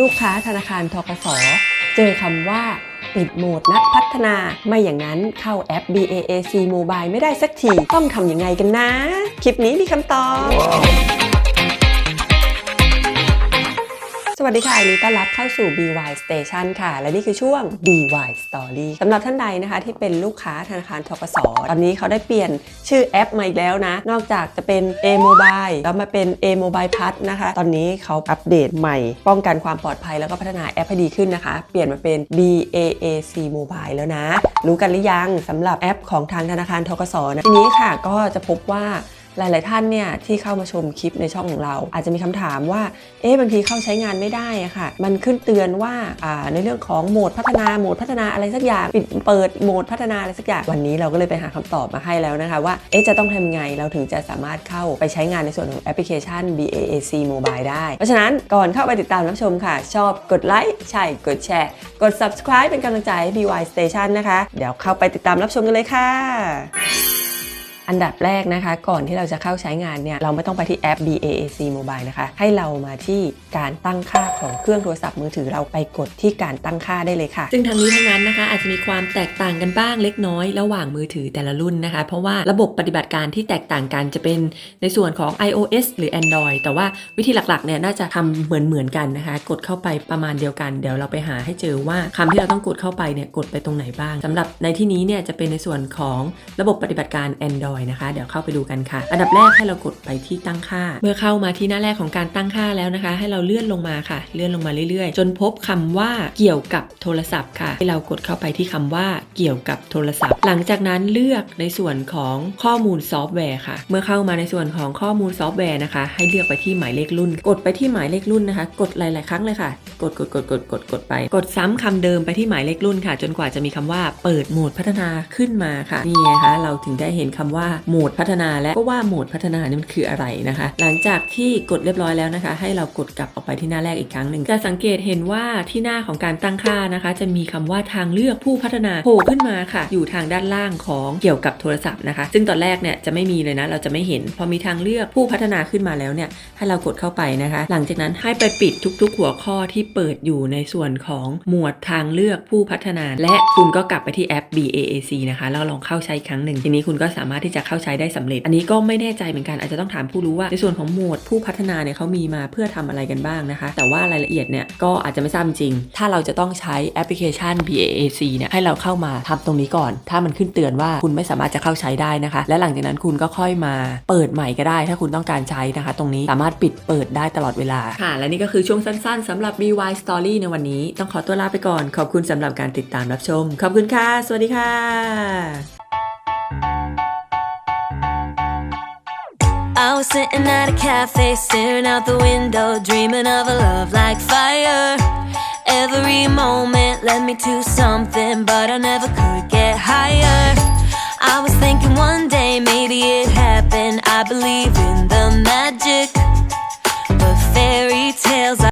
ลูกค้าธนาคารทกส เจอคำว่าปิดโหมดนักพัฒนา ไม่อย่างนั้นเข้าแอป BAAC Mobile ไม่ได้สักที ต้องทำยังไงกันนะ คลิปนี้มีคำตอบส วัสดีค่ะยินดีต้อนรับเข้าสู่ BY Station ค่ะ และนี่คือช่วง BY Story สำหรับท่านใดนะคะที่เป็นลูกค้าธนาคารทกสตอนนี้เขาได้เปลี่ยนชื่อแอปมาอีกแล้วนะ นอกจากจะเป็น A Mobile แล้วมาเป็น A Mobile Plus นะคะ ตอนนี้เขาอัปเดตใหม่ ป้องกันความปลอดภัยแล้วก็พัฒนาแอปให้ดีขึ้นนะคะ เปลี่ยนมาเป็น BAAC Mobile แล้วนะ รู้กันหรือยังสำหรับแอปของทางธนาคารทกสนะทีนี้ค่ะก็จะพบว่า หลาย ๆ ท่านเนี่ยที่เข้ามาชมคลิปในช่องของเรา อาจจะมีคำถามว่าเอ๊ะบางทีเข้าใช้งานไม่ได้อะค่ะ มันขึ้นเตือนว่าอ่าในเรื่องของโหมดพัฒนาโหมดพัฒนาอะไรสักอย่างปิดเปิดโหมดพัฒนาอะไรสักอย่างวันนี้เราก็เลยไปหาคำตอบมาให้แล้วนะคะว่าเอ๊ะจะต้องทำไงเราถึงจะสามารถเข้าไปใช้งานในส่วนของแอปพลิเคชัน BAAC Mobile ได้ เพราะฉะนั้นก่อนเข้าไปติดตามรับชมค่ะ ชอบกดไลค์ใช่กดแชร์ กด subscribe เป็นกำลังใจให้ BY Station นะคะ เดี๋ยวเข้าไปติดตามรับชมกันเลยค่ะ อันดับแรกนะคะ ก่อนที่เราจะเข้าใช้งานเนี่ยเราไม่ต้องไปที่แอป BAAC Mobile นะคะ ให้เรามาที่การตั้งค่าของเครื่องโทรศัพท์มือถือเราไปกดที่การตั้งค่าได้เลยค่ะ ซึ่งทั้งนี้ทั้งนั้นนะคะ อาจจะมีความแตกต่างกันบ้างเล็กน้อย ระหว่างมือถือแต่ละรุ่นนะคะ เพราะว่าระบบปฏิบัติการที่แตกต่างกันจะเป็นในส่วนของ iOS หรือ Android แต่ว่าวิธีหลักๆเนี่ยน่าจะทำเหมือนเหมือนๆกันนะคะ กดเข้าไปประมาณเดียวกัน เดี๋ยวเราไปหาให้เจอว่าคำที่เราต้องกดเข้าไปเนี่ยกดไปตรงไหนบ้างสำหรับในที่นี้เนี่ยจะเป็นในส่วนของระบบปฏิบัติการ Android นะคะ เดี๋ยวเข้าไปดูกันค่ะ อันดับแรกให้เรากดไปที่ตั้งค่า เมื่อเข้ามาที่หน้าแรกของการตั้งค่าแล้วนะคะ ให้เราเลื่อนลงมาค่ะ เลื่อนลงมาเรื่อยๆ จนพบคำว่าเกี่ยวกับโทรศัพท์ค่ะ ให้เรากดเข้าไปที่คำว่าเกี่ยวกับโทรศัพท์ หลังจากนั้นเลือกในส่วนของข้อมูลซอฟต์แวร์ค่ะ เมื่อเข้ามาในส่วนของข้อมูลซอฟต์แวร์นะคะ ให้เลือกไปที่หมายเลขรุ่น กดไปที่หมายเลขรุ่นนะคะ กดหลายๆครั้งเลยค่ะ กดกดกดกดกดกดไป กดซ้ำคำเดิมไปที่หมายเลขรุ่นค่ะ จนกว่าจะมีคำว่าเปิดโหมดพัฒนาขึ้นมาค่ะ นี่ไงคะ เราถึงได้เห็นคำว่าโหมดพัฒนาและก็ว่าโหมดพัฒนานี่มันคืออะไรนะคะ หลังจากที่กดเรียบร้อยแล้วนะคะ ให้เรากดกลับออกไปที่หน้าแรกอีกครั้งหนึ่งจะสังเกตเห็นว่าที่หน้าของการตั้งค่านะคะ จะมีคำว่าทางเลือกผู้พัฒนาโผล่ขึ้นมาค่ะ อยู่ทางด้านล่างของเกี่ยวกับโทรศัพท์นะคะ ซึ่งตอนแรกเนี่ยจะไม่มีเลยนะ เราจะไม่เห็น พอมีทางเลือกผู้พัฒนาขึ้นมาแล้วเนี่ยให้เรากดเข้าไปนะคะ หลังจากนั้นให้ไปปิดทุก ๆ หัวข้อที่เปิดอยู่ในส่วนของหมวดทางเลือกผู้พัฒนา และคุณก็กลับไปที่แอป BAAC นะคะแล้วลองเข้าใช้ครั้งหนึ่งทีนี้คุณก็สามารถที่จะเข้าใช้ได้สำเร็จ อันนี้ก็ไม่แน่ใจเหมือนกันอาจจะต้องถามผู้รู้ว่าในส่วนของโหมดผู้พัฒนาเนี่ยเขามีมาเพื่อทำอะไรกันบ้างนะคะ แต่ว่ารายละเอียดเนี่ยก็อาจจะไม่ทราบจริง ถ้าเราจะต้องใช้แอปพลิเคชัน BAAC เนี่ยให้เราเข้ามาทำตรงนี้ก่อน ถ้ามันขึ้นเตือนว่าคุณไม่สามารถจะเข้าใช้ได้นะคะ และหลังจากนั้นคุณก็ค่อยมาเปิดใหม่ก็ได้ ถ้าคุณต้องการใช้นะคะ ตรงนี้สามารถปิดเปิดได้ตลอดเวลาค่ะ และนี่ก็คือช่วงสั้นๆสำหรับ BY Story ในวันนี้ ต้องขอตัวลาไปก่อน ขอบคุณสำหรับการติดตามรับชม ขอบคุณค่ะ สวัสดีค่ะ I was sitting at a cafe, staring out the window, dreaming of a love like fire. Every moment led me to something, but I never could get higher. I was thinking one day maybe it happened. I believe in the magic, but fairy tales.